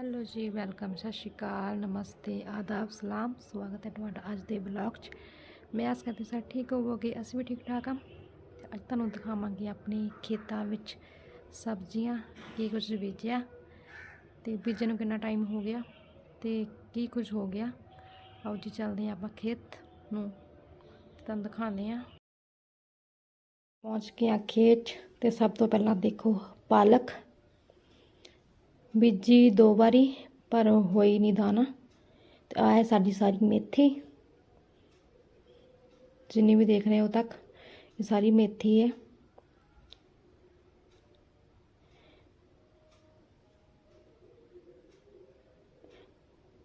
Hello ਜੀ, welcome, ਸਤਿ ਸ਼੍ਰੀ ਅਕਾਲ, ਨਮਸਤੇ, ਆਦਾਬ, ਸਲਾਮ, ਸਵਾਗਤ ਹੈ ਤੁਹਾਡਾ ਅੱਜ ਦੇ ਬਲੌਗ 'ਚ। ਮੈਂ ਆਸ ਕਰਦੀ ਸਾਰੇ ਠੀਕ ਹੋਵੋਗੇ, ਅਸੀਂ ਵੀ ਠੀਕ ਠਾਕ ਹਾਂ। ਤੇ ਅੱਜ ਤੁਹਾਨੂੰ ਦਿਖਾਵਾਂਗੇ ਆਪਣੇ ਖੇਤਾਂ ਵਿੱਚ ਸਬਜ਼ੀਆਂ, ਕੀ ਕੁਝ ਬੀਜਿਆ ਤੇ ਬੀਜਣ ਨੂੰ ਕਿੰਨਾ ਟਾਈਮ ਹੋ ਗਿਆ ਤੇ ਕੀ ਕੁਝ ਹੋ ਗਿਆ। ਆਓ ਜੀ, ਚੱਲਦੇ ਹਾਂ ਆਪਾਂ ਖੇਤ ਨੂੰ। ਤੁਹਾਨੂੰ ਦਿਖਾਉਂਦੇ ਹਾਂ। ਪਹੁੰਚ ਗਏ ਹਾਂ ਖੇਤ 'ਚ ਤੇ ਸਭ ਤੋਂ ਪਹਿਲਾਂ ਦੇਖੋ ਪਾਲਕ। ਬੀਜੀ ਦੋ ਵਾਰੀ, ਪਰ ਹੋਈ ਨਹੀਂ ਦਾਣਾ ਤੇ ਆ ਹੈ ਸਾਡੀ ਸਾਰੀ ਮੇਥੀ। ਜਿੰਨੀ ਵੀ ਦੇਖ ਰਹੇ ਹੋ ਤੱਕ, ਇਹ ਸਾਰੀ ਮੇਥੀ ਹੈ।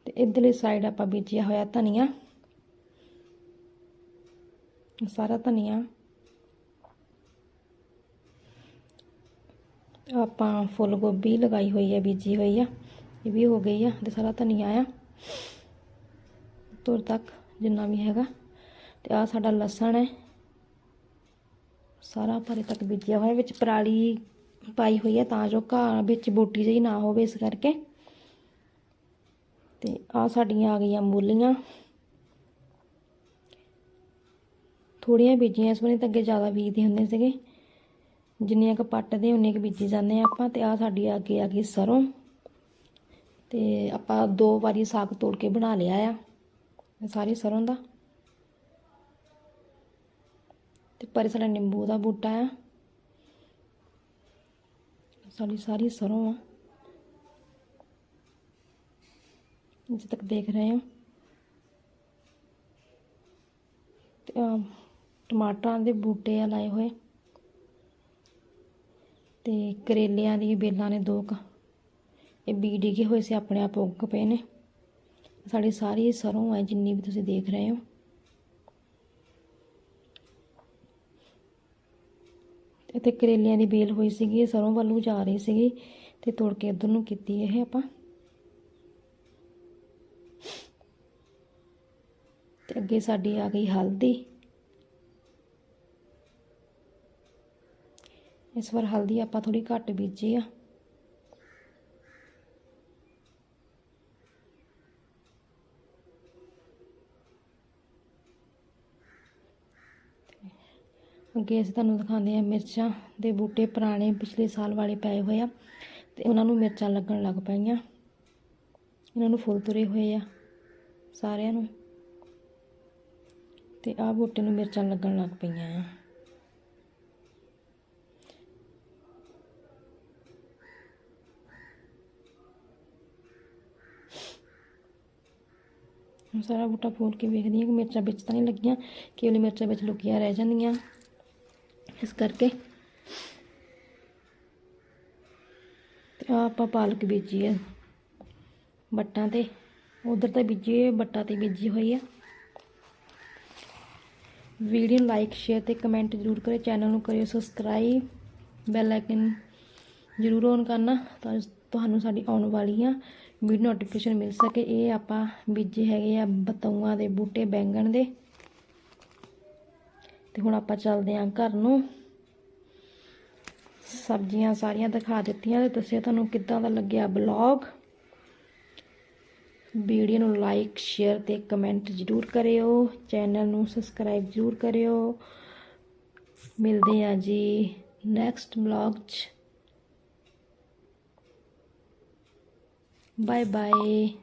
ਤੇ ਇਧਰਲੀ ਸਾਈਡ ਆਪਾਂ ਬੀਜਿਆ ਹੋਇਆ ਧਨੀਆ। ਸਾਰਾ ਧਨੀਆ। ਆਪਾਂ ਫੁੱਲ ਗੋਭੀ ਲਗਾਈ ਹੋਈ ਹੈ, ਬੀਜੀ ਹੋਈ ਆ, ਇਹ ਵੀ ਹੋ ਗਈ ਆ ਤੇ ਸਾਰਾ ਧਨੀਆ ਆ। ਤੁਰ ਤੱਕ ਜਿੰਨਾ ਵੀ ਹੈਗਾ। ਤੇ ਆ ਸਾਡਾ ਲਸਣ ਹੈ। ਸਾਰਾ ਭਰੇ ਤੱਕ ਬੀਜਿਆ ਹੋਇਆ, ਵਿੱਚ ਪਰਾਲੀ ਪਾਈ ਹੋਈ ਹੈ ਤਾਂ ਜੋ ਘਾਹ ਵਿੱਚ ਬੂਟੀ ਜਿਹੀ ਨਾ ਹੋਵੇ ਇਸ ਕਰਕੇ। ਤੇ ਆ ਸਾਡੀਆਂ ਆ ਗਈਆਂ ਮੂਲੀਆਂ। ਥੋੜੀਆਂ ਬੀਜੀਆਂ ਇਸ ਵਾਰੀ ਤਾਂ ਅੱਗੇ ਜ਼ਿਆਦਾ ਬੀਜਦੇ ਹੁੰਦੇ ਸੀਗੇ। ਜਿੰਨੀਆਂ ਕੁ ਪੱਟਦੇ, ਉਨੀਆਂ ਕੁ ਬੀਜੀ ਜਾਂਦੇ ਆ ਆਪਾਂ ਤੇ ਆ ਸਾਡੀ ਅੱਗੇ ਆ ਗਈ ਸਰੋਂ। ਤੇ ਆਪਾਂ ਦੋ ਵਾਰੀ ਸਾਗ ਤੋੜ ਕੇ ਬਣਾ ਲਿਆ ਆ, ਇਹ ਸਾਰੀ ਸਰੋਂ ਦਾ। ਤੇ ਪਰ ਸਾਡਾ ਨਿੰਬੂ ਦਾ ਬੂਟਾ ਆ। ਸਾਡੀ ਸਾਰੀ ਸਰੋਂ ਆ। ਜਿੱਥੇ ਤੱਕ ਦੇਖ ਰਹੇ ਹੋ। ਟਮਾਟਰਾਂ ਦੇ ਬੂਟੇ ਆ ਲਾਏ ਹੋਏ। ਤੇ ਕਰੇਲਿਆਂ ਦੀ ਬੇਲਾਂ ਨੇ ਦੋ ਕ। ਇਹ ਬੀ ਡਿੱਗੇ ਹੋਏ ਸੀ ਆਪਣੇ ਆਪ ਉੱਗ ਪਏ ਨੇ। ਸਾਡੀ ਸਾਰੀ ਸਰੋਂ ਹੈ ਜਿੰਨੀ ਵੀ ਤੁਸੀਂ ਦੇਖ ਰਹੇ ਹੋ। ਇੱਥੇ ਕਰੇਲਿਆਂ ਦੀ ਬੇਲ ਹੋਈ ਸੀਗੀ, ਇਹ ਸਰੋਂ ਵੱਲੋਂ ਜਾ ਰਹੀ ਸੀਗੀ ਤੇ ਤੋੜ ਕੇ ਇਧਰ ਨੂੰ ਕੀਤੀ ਇਹ ਆਪਾਂ। ਤੇ ਅੱਗੇ ਸਾਡੀ ਆ ਗਈ ਹਲਦੀ। ਇਸ ਵਾਰ ਹਲਦੀ ਆਪਾਂ ਥੋੜੀ ਘੱਟ ਬੀਜੀ ਆ। ਅੱਗੇ ਅਸੀਂ ਤੁਹਾਨੂੰ ਦਿਖਾਉਂਦੇ ਆ ਮਿਰਚਾਂ ਦੇ ਬੂਟੇ ਪੁਰਾਣੇ ਪਿਛਲੇ ਸਾਲ ਵਾਲੇ ਪਏ ਹੋਏ ਆ ਤੇ ਉਹਨਾਂ ਨੂੰ ਮਿਰਚਾਂ ਲੱਗਣ ਲੱਗ ਪਈਆਂ। ਇਹਨਾਂ ਨੂੰ ਫੁੱਲ ਤੁਰੇ ਹੋਏ ਆ ਸਾਰਿਆਂ ਨੂੰ। ਤੇ ਆਹ ਬੂਟੇ ਨੂੰ ਮਿਰਚਾਂ ਲੱਗਣ ਲੱਗ ਪਈਆਂ ਆ। ਹੁਣ ਸਾਰਾ ਬੂਟਾ ਫੋਲ ਕੇ ਵੇਖਦੀ ਹਾਂ ਕਿ ਮਿਰਚਾਂ ਵਿੱਚ ਤਾਂ ਨਹੀਂ ਲੱਗੀਆਂ ਕੇਵਲ ਮਿਰਚਾਂ ਵਿੱਚ ਲੁਕੀਆਂ ਰਹਿ ਜਾਂਦੀਆਂ। ਇਸ ਕਰਕੇ ਤੇ ਆਹ ਆਪਾਂ ਪਾਲਕ ਬੀਜੀ ਹੈ ਬੱਟਾਂ ਤੇ। ਉਧਰ ਤਾਂ ਬੀਜੀ ਹੋਈ ਬੱਟਾਂ ਤੇ ਬੀਜੀ ਹੋਈ ਹੈ। ਵੀਡੀਓ ਲਾਈਕ ਸ਼ੇਅਰ ਤੇ ਕਮੈਂਟ ਜ਼ਰੂਰ ਕਰਿਓ ਚੈਨਲ ਨੂੰ ਕਰਿਓ ਸਬਸਕ੍ਰਾਈਬ ਬੈਲ ਆਈਕਨ ਜ਼ਰੂਰ ਔਨ ਕਰਨਾ, ਤਾਂ ਤੁਹਾਨੂੰ ਸਾਡੀ ਆਉਣ ਵਾਲੀਆਂ ਵੀਡੀਓ ਨੋਟੀਫਿਕੇਸ਼ਨ ਮਿਲ ਸਕੇ। ਇਹ ਆਪਾਂ ਬੀਜੇ ਹੈਗੇ ਆ ਬਤੌਆਂ ਦੇ ਬੂਟੇ, ਬੈਂਗਣ ਦੇ। ਤੇ ਹੁਣ ਆਪਾਂ ਚੱਲਦੇ ਆਂ ਘਰ ਨੂੰ। ਸਬਜ਼ੀਆਂ ਸਾਰੀਆਂ ਦਿਖਾ ਦਿੱਤੀਆਂ ਤੇ ਦੱਸਿਓ ਤੁਹਾਨੂੰ ਕਿੱਦਾਂ ਦਾ ਲੱਗਿਆ ਬਲੌਗ ਵੀਡੀਓ ਨੂੰ ਲਾਈਕ ਸ਼ੇਅਰ ਤੇ ਕਮੈਂਟ ਜ਼ਰੂਰ ਕਰਿਓ। ਚੈਨਲ ਨੂੰ ਸਬਸਕ੍ਰਾਈਬ ਜ਼ਰੂਰ ਕਰਿਓ। ਮਿਲਦੇ ਆਂ ਜੀ ਨੈਕਸਟ ਬਲੌਗ 'ਚ। bye bye